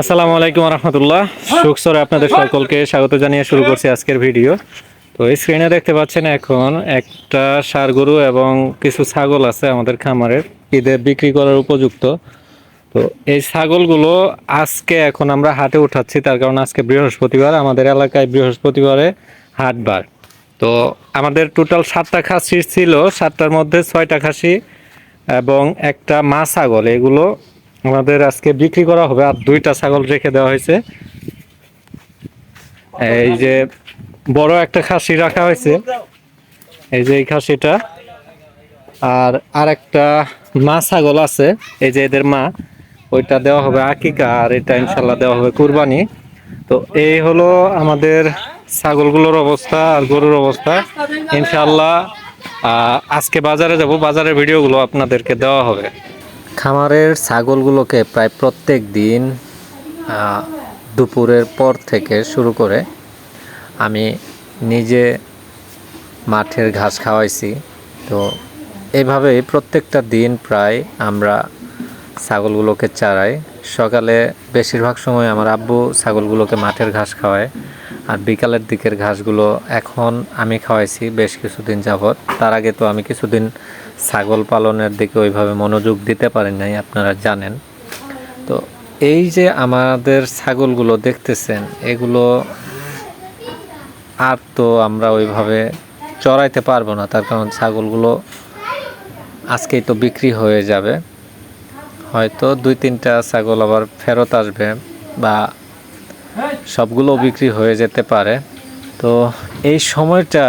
আসসালামু আলাইকুম রহমতুল্লাহ সুখসরে আপনাদের সকলকে স্বাগত জানিয়ে শুরু করছি আজকের ভিডিও। তো এই স্ক্রিনে দেখতে পাচ্ছেন এখন একটা ষাড় গরু এবং কিছু ছাগল আছে আমাদের খামারের, ঈদে বিক্রি করার উপযুক্ত। তো এই ছাগলগুলো আজকে এখন আমরা হাটে উঠাচ্ছি, তার কারণ আজকে বৃহস্পতিবার, আমাদের এলাকায় বৃহস্পতিবারে হাটবার তো আমাদের টোটাল সাতটা খাসি ছিল, সাতটার মধ্যে ছয়টা খাসি এবং একটা মা ছাগল, এগুলো আমাদের আজকে বিক্রি করা হবে আর দুইটা ছাগল রেখে দেওয়া হয়েছে। এই যে বড় একটা খাসি রাখা হয়েছে। এই যে এই খাসিটা। আর আর একটা মা ছাগল আছে, এই যে এদের মা, ওইটা দেওয়া হবে আকিকা আর এটা ইনশাল্লাহ দেওয়া হবে কুরবানি। তো এই হলো আমাদের ছাগলগুলোর অবস্থা আর গরুর অবস্থা। ইনশাল্লাহ আজকে বাজারে যাব, বাজারের ভিডিওগুলো আপনাদেরকে দেওয়া হবে। খামারের ছাগলগুলোকে প্রায় প্রত্যেক দিন দুপুরের পর থেকে শুরু করে আমি নিজে মাঠের ঘাস খাওয়াইছি। তো এইভাবেই প্রত্যেকটা দিন প্রায় আমরা ছাগলগুলোকে চারাই। সকালে বেশিরভাগ সময় আমার আব্বু ছাগলগুলোকে মাঠের ঘাস খাওয়ায়। আর বিকালের দিকের ঘাসগুলো এখন আমি খাওয়াইছি বেশ কিছুদিন যাবৎ। তার আগে তো আমি কিছুদিন ছাগল পালনের দিকে ওইভাবে মনোযোগ দিতে পারি নাই, আপনারা জানেন। তো এই যে আমাদের ছাগলগুলো দেখতেছেন, এগুলো আর তো আমরা ওইভাবে চড়াইতে পারব না, তার কারণ ছাগলগুলো আজকেই তো বিক্রি হয়ে যাবে। হয়তো দুই তিনটা ছাগল আবার ফেরত আসবে বা সবগুলো বিক্রি হয়ে যেতে পারে। তো এই সময়টা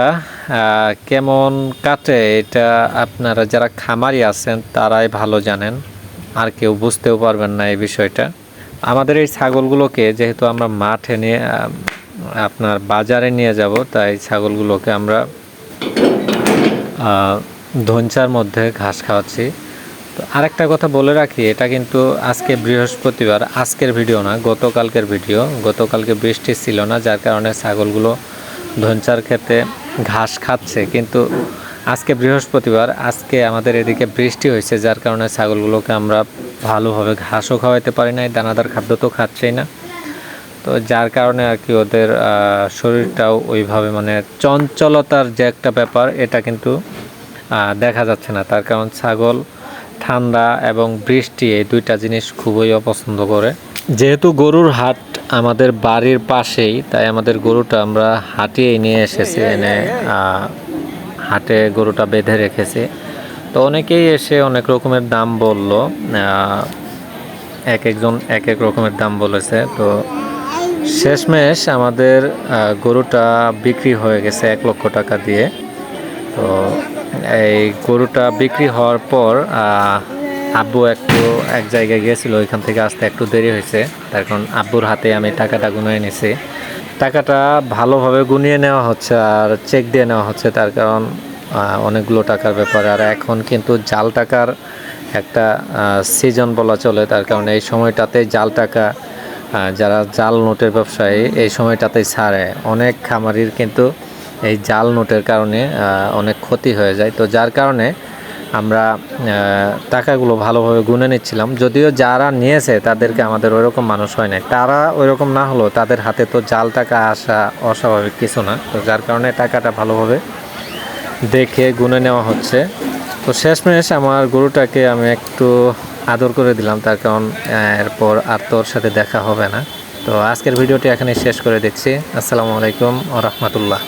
কেমন কাটে এটা আপনারা যারা খামারি আছেন তারাই ভালো জানেন। আর কেউ বুঝতেও পারবেন না এই বিষয়টা। আমাদের এই ছাগলগুলোকে, যেহেতু আমরা মাঠে নিয়ে আপনার বাজারে নিয়ে যাব, তাই ছাগলগুলোকে আমরা ধনচার মধ্যে ঘাস খাওয়াচ্ছি। তো আরেকটা কথা বলে রাখি, এটা কিন্তু আজকে বৃহস্পতিবার, আজকের ভিডিও না, গতকালকের ভিডিও। গতকালকে বৃষ্টি ছিল না, যার কারণে ছাগলগুলো ধনচার খেতে ঘাস খাচ্ছে। কিন্তু আজকে বৃহস্পতিবার, আজকে আমাদের এদিকে বৃষ্টি হয়েছে, যার কারণে ছাগলগুলোকে আমরা ভালোভাবে ঘাসও খাওয়াইতে পারি না দানাদার খাদ্য তো খাচ্ছেই না। তো যার কারণে আর কি ওদের শরীরটাও ওইভাবে মানে চঞ্চলতার যে একটা ব্যাপার, এটা কিন্তু দেখা যাচ্ছে না। তার কারণ ছাগল ঠান্ডা এবং বৃষ্টি এই দুইটা জিনিস খুবই অপছন্দ করে। যেহেতু গরুর হাট আমাদের বাড়ির পাশেই তাই আমাদের গরুটা আমরা হাটিয়ে নিয়ে এসেছি এনে হাটে গরুটা বেঁধে রেখেছি। তো অনেকেই এসে অনেক রকমের দাম বলল এক একজন এক এক রকমের দাম বলেছে। তো শেষমেশ আমাদের গরুটা বিক্রি হয়ে গেছে এক লক্ষ টাকা দিয়ে। তো এই গরুটা বিক্রি হওয়ার পর আব্বু একটু এক জায়গায় গিয়েছিল, ওইখান থেকে আসতে একটু দেরি হয়েছে। তার কারণ আব্বুর হাতে আমি টাকাটা গুনিয়ে নিছি। টাকাটা ভালোভাবে গুনিয়ে নেওয়া হচ্ছে আর চেক দিয়ে নেওয়া হচ্ছে, তার কারণ অনেকগুলো টাকার ব্যাপার। আর এখন কিন্তু জাল টাকার একটা সিজন বলা চলে, তার কারণে এই সময়টাতে জাল টাকা যারা জাল নোটের ব্যবসায়ী, এই সময়টাতেই ছাড়ে। অনেক খামারির কিন্তু এই জাল নোটের কারণে অনেক ক্ষতি হয়ে যায়। তো যার কারণে আমরা টাকাগুলো ভালোভাবে গুনে নিচ্ছিলাম। যদিও যারা নিয়েছে, তাদেরকে আমাদের ওইরকম মানুষ হয় না তারা ওইরকম না হলেও তাদের হাতে তো জাল টাকা আসা অস্বাভাবিক কিছু না। তো যার কারণে টাকাটা ভালোভাবে দেখে গুনে নেওয়া হচ্ছে। তো শেষমেশ আমার গরুটাকে আমি একটু আদর করে দিলাম। তার কারণ এরপর আর তোর সাথে দেখা হবে না। তো আজকের ভিডিওটি এখানে শেষ করে দিচ্ছি। আসসালামু আলাইকুম ও রহমতুল্লাহ।